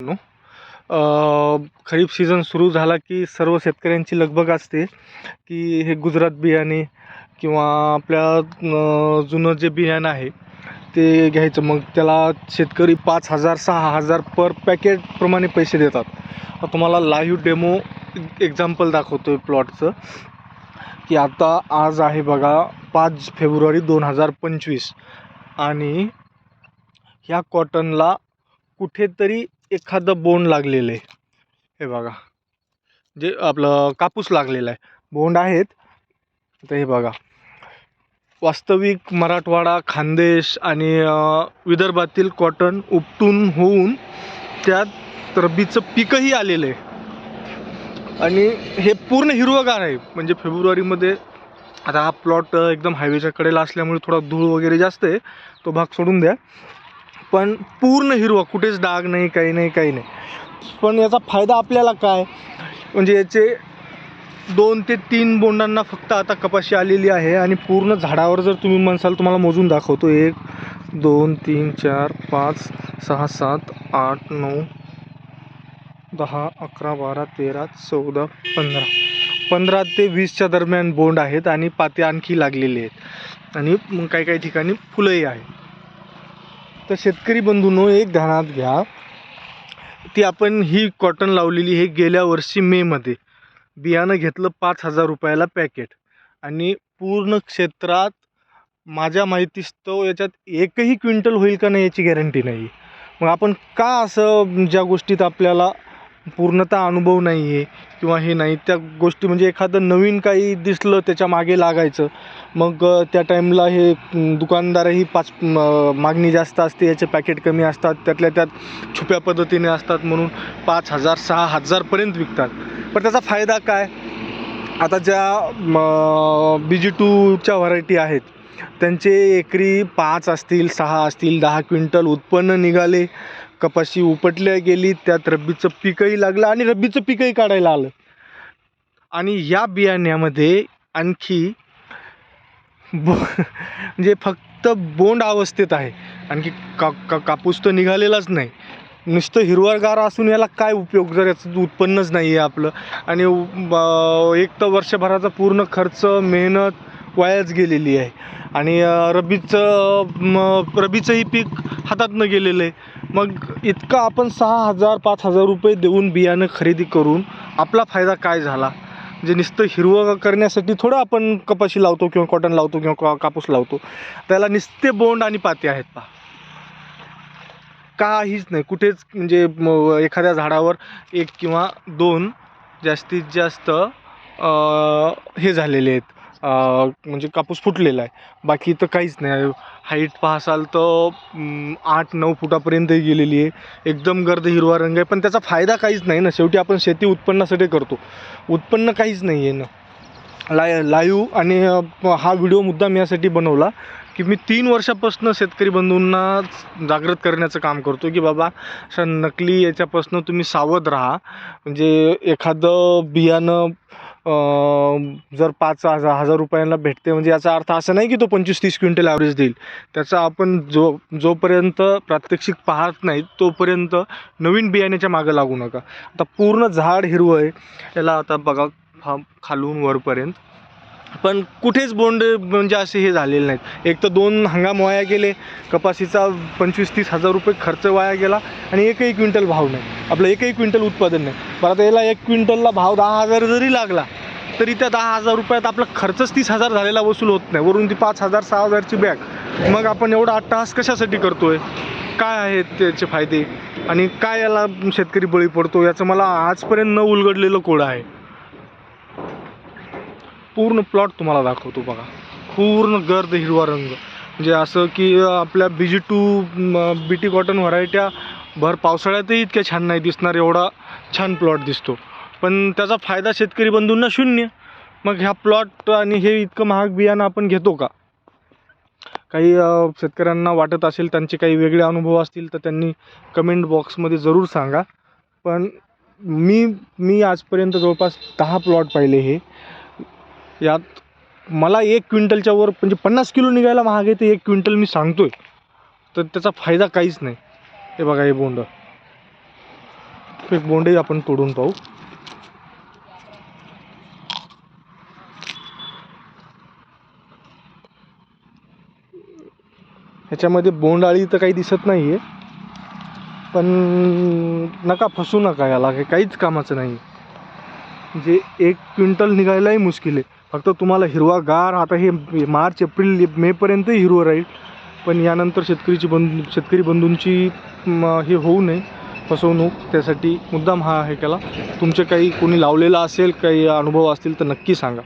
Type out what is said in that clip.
No खरीप season सुरू झाला की सर्व शेतकऱ्यांची लगबग असते की हे गुजरात बियाणे किंवा आपल्या जुनं जे बियाणं आहे ते घ्यायचं. मग त्याला शेतकरी पाच हजार सहा हजार पर पॅकेटप्रमाणे पैसे देतात. आता तुम्हाला लाईव्ह डेमो एक्झाम्पल दाखवतो आहे प्लॉटचं की आता आज आहे बघा पाच फेब्रुवारी दोन हजार पंचवीस. आणि ह्या कॉटनला कुठेतरी एखादं बोंड लागलेलं आहे. हे बघा. जे आपलं कापूस लागलेला आहे. बोंड आहेत. तर हे बघा. वास्तविक मराठवाडा खानदेश आणि विदर्भातील कॉटन उपटून होऊन त्यात रब्बीचं पीकही आलेलं आहे. आणि हे पूर्ण हिरवंगार आहे. म्हणजे फेब्रुवारीमध्ये आता हा प्लॉट एकदम हायवेच्या कडेला असल्यामुळे थोडा धूळ वगैरे जास्त आहे. तो भाग सोडून द्या. पण पूर्ण हिरवा कुठेच डाग नाही काही नाही काही नाही. पण याचा फायदा आपल्याला काय? म्हणजे याचे दोन ते तीन बोंडांना फक्त आता कपाशी आलेली आहे आणि पूर्ण झाडावर जर तुम्ही म्हणसाल तुम्हाला मोजून दाखवतो. एक दोन तीन चार पाच सहा सात आठ नऊ दहा अकरा बारा तेरा चौदा पंधरा. पंधरा ते वीसच्या दरम्यान बोंड आहेत आणि पाते आणखी लागलेले आहेत. आणि मग काही काही ठिकाणी फुलंही आहेत. तर शेतकरी बंधूंनो एक ध्यानात घ्या. ती आपण ही कॉटन लावलेली हे गेल्या वर्षी मेमध्ये बियाणं घेतलं पाच हजार रुपयाला पॅकेट आणि पूर्ण क्षेत्रात माझ्या माहितीस्तव याच्यात एकही क्विंटल होईल का नाही याची गॅरंटी नाही. मग आपण का असं ज्या गोष्टीत आपल्याला पूर्णतः अनुभव नाही आहे किंवा हे नाही. त्या गोष्टी म्हणजे एखादं नवीन काही दिसलं त्याच्यामागे लागायचं. मग त्या टाईमला हे दुकानदारही पाच म, मागणी जास्त असते याचे पॅकेट कमी असतात त्यातल्या त्यात छुप्या पद्धतीने असतात म्हणून पाच हजार सहा हजारपर्यंत विकतात. पण त्याचा फायदा काय? आता ज्या बी जी टूच्या व्हरायटी आहेत त्यांचे एकरी पाच असतील सहा असतील दहा क्विंटल उत्पन्न निघाले. कपाशी उपटल्या गेली त्यात रब्बीचं पीकही लागलं आणि रब्बीचं पीकही काढायला आलं. आणि या बियाण्यामध्ये आणखी बो म्हणजे फक्त बोंड अवस्थेत आहे. आणखी का का कापूस तर निघालेलाच नाही. नुसतं हिरवळगार असून याला काय उपयोग जर याचं उत्पन्नच नाही आहे आपलं. आणि ब- एक तर वर्षभराचा पूर्ण खर्च मेहनत वायाच गेलेली आहे. आणि रब्बीचं म रब्बीचंही पीक हातातनं गेलेलं आहे. मग इतकं आपण सहा हजार पाच हजार रुपये देऊन बियाणं खरेदी करून आपला फायदा काय झाला? म्हणजे नुसतं हिरवं करण्यासाठी थोडं आपण कपाशी लावतो किंवा कॉटन लावतो किंवा का- कापूस लावतो. त्याला नुसते बोंड आणि पाते आहेत पहा. काहीच नाही. कुठेच म्हणजे एखाद्या झाडावर एक किंवा दोन जास्तीत जास्त हे झालेले आहेत. म्हणजे कापूस फुटलेला आहे. बाकी तर काहीच नाही हाईट पाहसाल तर आठ नऊ फुटापर्यंत गेलेली आहे. एकदम गर्द हिरवा रंग आहे. पण त्याचा फायदा काहीच नाही ना. शेवटी आपण शेती उत्पन्नासाठी करतो. उत्पन्न काहीच नाही आहे ना. लाय लाईव्ह आणि हा व्हिडिओ मुद्दाम यासाठी बनवला की मी तीन वर्षापासून शेतकरी बंधूंना जागृत करण्याचं काम करतो की बाबा अशा नकली याच्यापासून तुम्ही सावध राहा. म्हणजे एखादं बियाणं जर पाच हजार हजार रुपयांना भेटते म्हणजे याचा अर्थ असा नाही की तो पंचवीस तीस क्विंटल ॲव्हरेज देईल. त्याचा आपण जो जोपर्यंत प्रात्यक्षिक पाहत नाही तोपर्यंत नवीन बियाण्याच्या मागं लागू नका. आता पूर्ण झाड हिरवं आहे याला आता बघा हा खालून वरपर्यंत. पण कुठेच बोंड म्हणजे असे हे झालेले नाहीत. एक तर दोन हंगाम वाया गेले कपाशीचा पंचवीस तीस हजार रुपये खर्च वाया गेला आणि एकही क्विंटल भाव नाही. आपलं एकही क्विंटल उत्पादन नाही. बरं आता याला एक क्विंटलला भाव दहा हजार जरी लागला तरी त्या दहा हजार रुपयात आपला खर्चच तीस हजार झालेला वसूल होत नाही. वरून ती पाच हजार सहा हजारची बॅग. मग आपण एवढा अट्टहास कशासाठी करतोय? काय आहेत त्याचे फायदे? आणि काय याला शेतकरी बळी पडतो? याचं मला आजपर्यंत न उलगडलेलं कोड आहे. पूर्ण प्लॉट तुम्हाला दाखवतो बघा. पूर्ण गर्द हिरवा रंग. म्हणजे असं की आपल्या B G two B T cotton व्हरायट्या भर पावसाळ्यातही इतक्या छान नाही दिसणार एवढा छान प्लॉट दिसतो. पण त्याचा फायदा शेतकरी बंधूंना शून्य. मग ह्या प्लॉट आणि हे इतकं महाग बियाणं आपण घेतो का? काही शेतकऱ्यांना वाटत असेल त्यांचे काही वेगळे अनुभव असतील तर त्यांनी कमेंट बॉक्समध्ये जरूर सांगा. पण मी मी आजपर्यंत जवळपास दहा प्लॉट पाहिले हे. यात मला एक क्विंटलच्या वर म्हणजे पन्नास किलो निघायला महाग आहे ते एक क्विंटल मी सांगतो आहे तर त्याचा फायदा काहीच नाही. हे बघा हे बोंड. एक बोंडही आपण तोडून पाहू. ह्याच्यामध्ये बोंडाळी तर काही दिसत नाही आहे पण नका फसू नका याला हे काहीच कामाचं नाही जे म्हणजे एक क्विंटल निघायलाही मुश्किल आहे. फक्त तुम्हाला हिरवागार आता हे मार्च एप्रिल मेपर्यंतही हिरवं राहील. पण यानंतर शेतकरीची बंधू शेतकरी बंधूंची हे होऊ नये. फसवणूक त्यासाठी मुद्दाम हा हे केला. तुमचे काही कोणी लावलेला असेल काही अनुभव असतील तर नक्की सांगा.